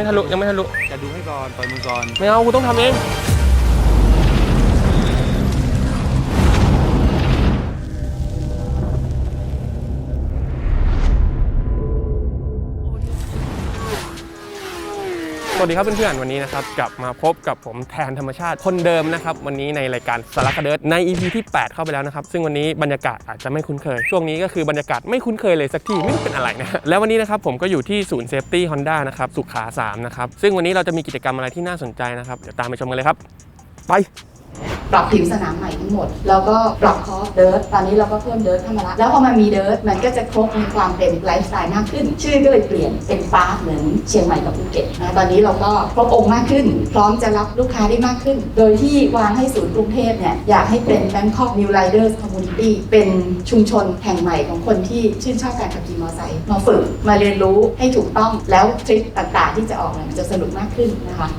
ไม่ทะลุยังไม่ทะลุ จะดูให้ก่อนปล่อยมือก่อนไม่เอากูต้องทำเอง ดีครับเพื่อนๆวันนี้นะครับกลับมาพบกับผมแทนธรรมชาติคนเดิมนะครับวันนี้ในรายการสารคดีใน EP ที่ 8 เข้าไปแล้วนะครับซึ่งวันนี้บรรยากาศอาจจะไม่คุ้นเคย ช่วงนี้ก็คือบรรยากาศไม่คุ้นเคยเลยสักทีไม่รู้เป็นอะไรนะแล้ววันนี้นะครับผมก็อยู่ที่ศูนย์เซฟตี้ฮอนด้านะครับสุขา3นะครับซึ่งวันนี้เราจะมีกิจกรรมอะไรที่น่าสนใจนะครับเดี๋ยวตามไปชมกันเลยครับ ไป ปรับผิวสนามใหม่ทั้งหมด แล้วก็ปรับคอร์สเดิร์ตตอนนี้เราก็เพิ่มเดิร์ตเข้ามาละแล้วพอมันมีเดิร์ตมันก็จะครบมีความเป็นไลฟ์สไตล์มากขึ้น ชื่อก็เลยเปลี่ยนเป็นฟ้าเหมือนเชียงใหม่กับภูเก็ตนะตอนนี้เราก็ครบองค์มากขึ้น พร้อมจะรับลูกค้าได้มากขึ้น โดยที่วางให้ศูนย์กรุงเทพเนี่ยอยากให้เป็น Bangkok New Riders Community เป็นชุมชนแห่งใหม่ของคนที่ชื่นชอบการขับขี่มอเตอร์ไซค์มาฝึกมาเรียนรู้ให้ถูกต้องแล้วทริปต่างๆ ที่จะออกเนี่ยมันจะสนุกมากขึ้นนะคะ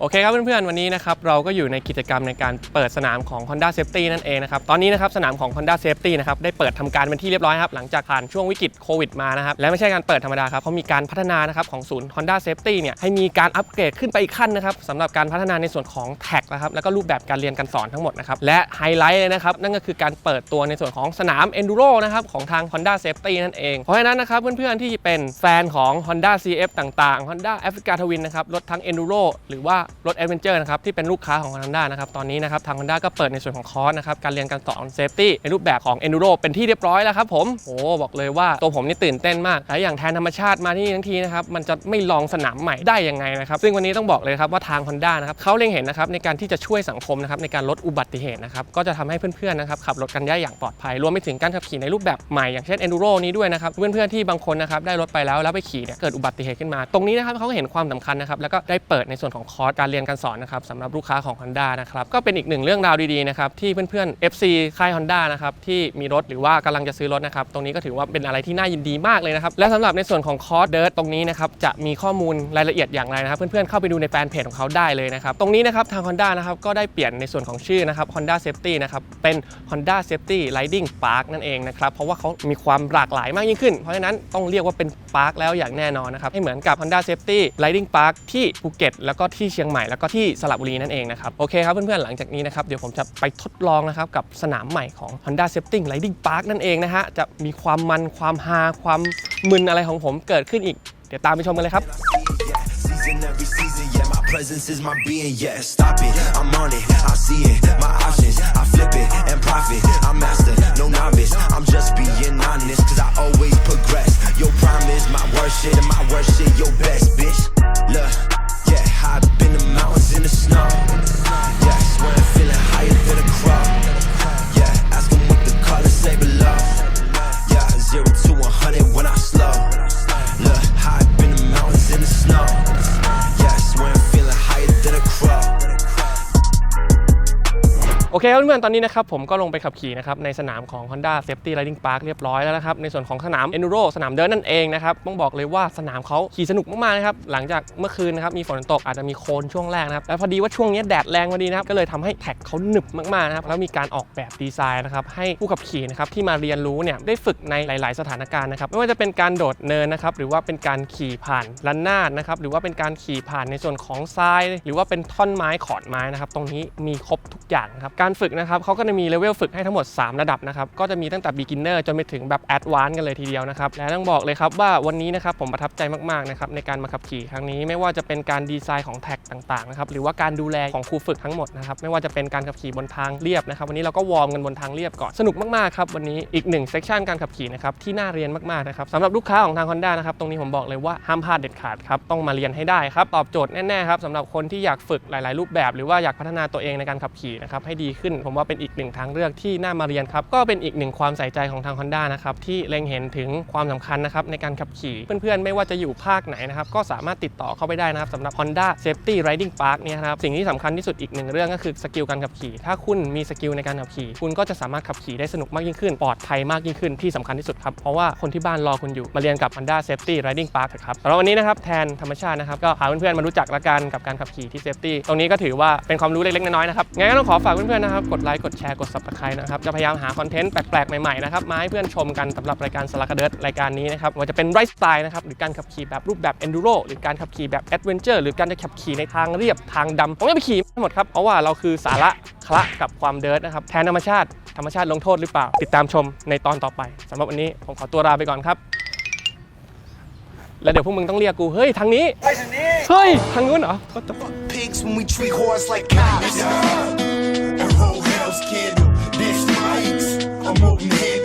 โอเคครับเพื่อนๆ วันนี้นะครับเราก็อยู่ในกิจกรรมในการเปิดสนามของ Honda Safety นั่นเองนะครับ ตอนนี้นะครับสนามของ Honda Safety นะครับได้เปิดทำการเป็นที่เรียบร้อยครับหลังจากผ่านช่วงวิกฤตโควิดมานะครับและไม่ใช่การเปิดธรรมดาครับเขามีการพัฒนานะครับของศูนย์ Honda Safety เนี่ยให้มีการอัปเกรดขึ้นไปอีกขั้นนะครับสำหรับการพัฒนาในส่วนของแท็กนะครับแล้วก็รูปแบบการเรียนการสอนทั้งหมดนะครับและไฮไลท์เลยนะครับนั่นก็คือการเปิดตัวในส่วนของสนาม Enduro นะครับของทาง Honda Safety นั่นเอง เพราะฉะนั้นนะครับเพื่อนๆที่เป็นแฟนของ Honda CF ต่างๆ Honda Africa Twin นะครับรถทั้ง Enduro หรือว่ารถ Adventure นะครับที่เป็นลูกค้าของ Honda นะครับตอนนี้นะครับทาง Honda ก็เปิดในส่วนของคอร์สนะครับการเรียนการสอน Safety ในรูปแบบของ Enduro เป็นที่เรียบร้อยแล้วครับผมโอ้บอกเลยว่าตัวผมนี่ตื่นเต้นมากและอย่างแทนธรรมชาติมาที่นี่ทั้งทีนะครับมันจะไม่ลองสนามใหม่ได้ยังไงนะครับซึ่งวันนี้ต้องบอกเลยครับว่าทาง Honda นะครับเขาเล็งเห็นนะครับในการที่จะช่วยสังคมนะครับในการลดอุบัติเหตุนะครับก็จะทำให้เพื่อนๆนะครับขับรถกันได้อย่างปลอดภัย รวมไปถึงการขับขี่ในรูปแบบใหม่อย่างเช่น Enduro นี้ด้วยนะครับเพื่อนๆที่บางคนนะครับได้รถไปแล้วแล้วไปขี่เนี่ยเกิดอุบัติเหตุขึ้นมา ตรงนี้นะครับเขาเห็นความสำคัญนะครับแล้วก็ได้เปิดในส่วนของคอร์สการเรียนการสอนนะครับสำหรับลูกค้าของ Honda นะครับก็เป็นอีกหนึ่งเรื่องราวดีๆนะครับที่เพื่อนๆ FC ค่าย Honda นะครับที่มีรถหรือว่ากำลังจะซื้อรถนะครับตรงนี้ก็ถือว่าเป็นอะไรที่น่ายินดีมากเลยนะครับและสำหรับในส่วนของคอร์สเดิร์ตตรงนี้นะครับจะมีข้อมูลรายละเอียดอย่างไรนะครับ เพื่อนๆเข้าไปดูในแฟนเพจของเขาได้เลยนะครับตรงนี้นะครับทาง Honda นะครับก็ได้เปลี่ยนในส่วนของชื่อนะครับ Honda Safety นะครับเป็น Honda Safety Riding Park นั่นเองนะครับเพราะว่าเขามีความหลากหลายมากยิ่งขึ้น เพราะฉะนั้นต้องเรียกว่าเป็นปาร์คแล้วอย่างแน่นอนนะครับให้เหมือนกับ Honda Safety Riding Park ที่ภูเก็ตแล้วก็ที่เชียงใหม่แล้วก็ที่สระบุรีนั่นเองนะครับโอเคครับเพื่อนๆหลังจากนี้นะครับเดี๋ยวผมจะไปทดลองนะครับกับสนามใหม่ของ Honda Safety Riding Park นั่นเองนะฮะจะมีความมันความฮาความมึนอะไรของผมเกิดขึ้นอีก เดี๋ยวตามไปชมกันเลยครับ presence is my being, yeah. Stop it, I'm on it, I see it, my options, I flip it and profit. I'm master, no novice, I'm just being honest, เคครับเพื่อนๆตอนนี้นะครับผมก็ลงไปขับขี่นะครับในสนามของ Honda Safety Riding Park เรียบร้อยแล้วนะครับในส่วนของสนาม Enduro สนามเดินนั่นเองนะครับต้องบอกเลยว่าสนามเขาขี่สนุกมากๆนะครับหลังจากเมื่อคืนนะครับมีฝนตกอาจจะมีโคลนช่วงแรกนะครับแล้วพอดีว่าช่วงนี้แดดแรงพอดีนะครับก็เลยทำให้แท็กเขาหนึบมากๆนะครับแล้วมีการออกแบบดีไซน์นะครับให้ผู้ขับขี่นะครับที่มาเรียนรู้เนี่ยได้ฝึกในหลาย ๆ สถานการณ์นะครับไม่ว่าจะเป็นการโดดเนินนะครับหรือว่าเป็นการขี่ผ่านลันนาดนะครับหรือว่าเป็นการขี่ผ่านในส่วนของทราย หรือว่าเป็นท่อนไม้ขอนไม้นะครับตรงนี้มีครบทุก อย่างครับการฝึกนะครับเขาก็จะมีเลเวลฝึกให้ทั้งหมด 3 ระดับนะครับก็จะมีตั้งแต่ beginner จนไปถึงแบบ advanced กันเลยทีเดียวนะครับและต้องบอกเลยครับว่าวันนี้นะครับผมประทับใจมากๆนะครับในการมาขับขี่ครั้งนี้ไม่ว่าจะเป็นการดีไซน์ของแท็กต่างๆนะครับหรือว่าการดูแลของครูฝึกทั้งหมดนะครับไม่ว่าจะเป็นการขับขี่บนทางเรียบนะครับวันนี้เราก็วอร์มกันบนทางเรียบก่อนสนุกมากๆครับวันนี้อีกหนึ่งเซสชันการขับขี่นะครับที่น่าเรียนมากๆนะครับสำหรับลูกค้าของทาง Honda นะครับตรงนี้ผมบอกเลยว่าห้ามพลาดเด็ดขาดครับต้องมาเรียนให้ได้ครับตอบโจทย์แน่ๆครับสำหรับคนที่อยากฝึกหลาย ๆ รูปแบบ หรือว่าอยากพัฒนาตัวเองในการขับขี่นะครับให้ดีขึ้น ผมว่าเป็นอีกหนึ่งทางเลือกที่น่ามาเรียนครับก็เป็นอีกหนึ่งความใส่ใจของทาง Honda นะครับที่เล็งเห็นถึงความสำคัญนะครับในการขับขี่เพื่อนๆ ไม่ว่าจะอยู่ภาคไหนนะครับก็สามารถติดต่อเข้าไปได้นะครับสำหรับ Honda Safety Riding Park เนี่ยนะครับสิ่งที่สำคัญที่สุดอีกหนึ่งเรื่องก็คือสกิลการขับขี่ ถ้าคุณมีสกิลในการขับขี่ คุณก็จะสามารถขับขี่ได้สนุกมากยิ่งขึ้น ปลอดภัยมากยิ่งขึ้นที่สำคัญที่สุดครับเพราะว่าคนที่บ้านรอคุณอยู่มาเรียนกับ Honda Safety Riding Park เถอะครับสำหรับวันนี้นะครับแทนธรรมชาตินะครับก็พาเพื่อนๆมารู้จักละกันกับการขับขี่ที่ Safety ตรงนี้ก็ถือว่าเป็นความรู้เล็กๆน้อยๆนะครับงั้นก็ต้องขออฝากเพื่อนๆนะครับกดไลค์กดแชร์กด Subscribe นะครับจะพยายามหาคอนเทนต์แปลกๆ ใหม่ๆนะครับมาให้เพื่อนชมกันสำหรับรายการสลักเดิร์ดรายการนี้นะครับว่าจะเป็นไรฟ์สไตล์นะครับหรือการขับขี่แบบรูปแบบ Enduro หรือการขับขี่แบบ Adventure หรือการจะขับขี่ในทางเรียบทางดำผมจะไปขี่ห้หมดครับเพราะว่าเราคือสาระคละกับความเดิร์ดนะครับแทนธรรมชาติธรรมชาติลงโทษหรือเปล่า ติดตามชมในตอนต่อไปสำหรับวันนี้ผมขอตัวลาไปก่อนครับ แล้วเดี๋ยวพวกมึงต้องเรียกกู เฮ้ย ทางนี้ เฮ้ยทางนู้นเหรอ What the fuck? Pigs when we treat whores like cops. And whole hell's kid, this mics. I'm open head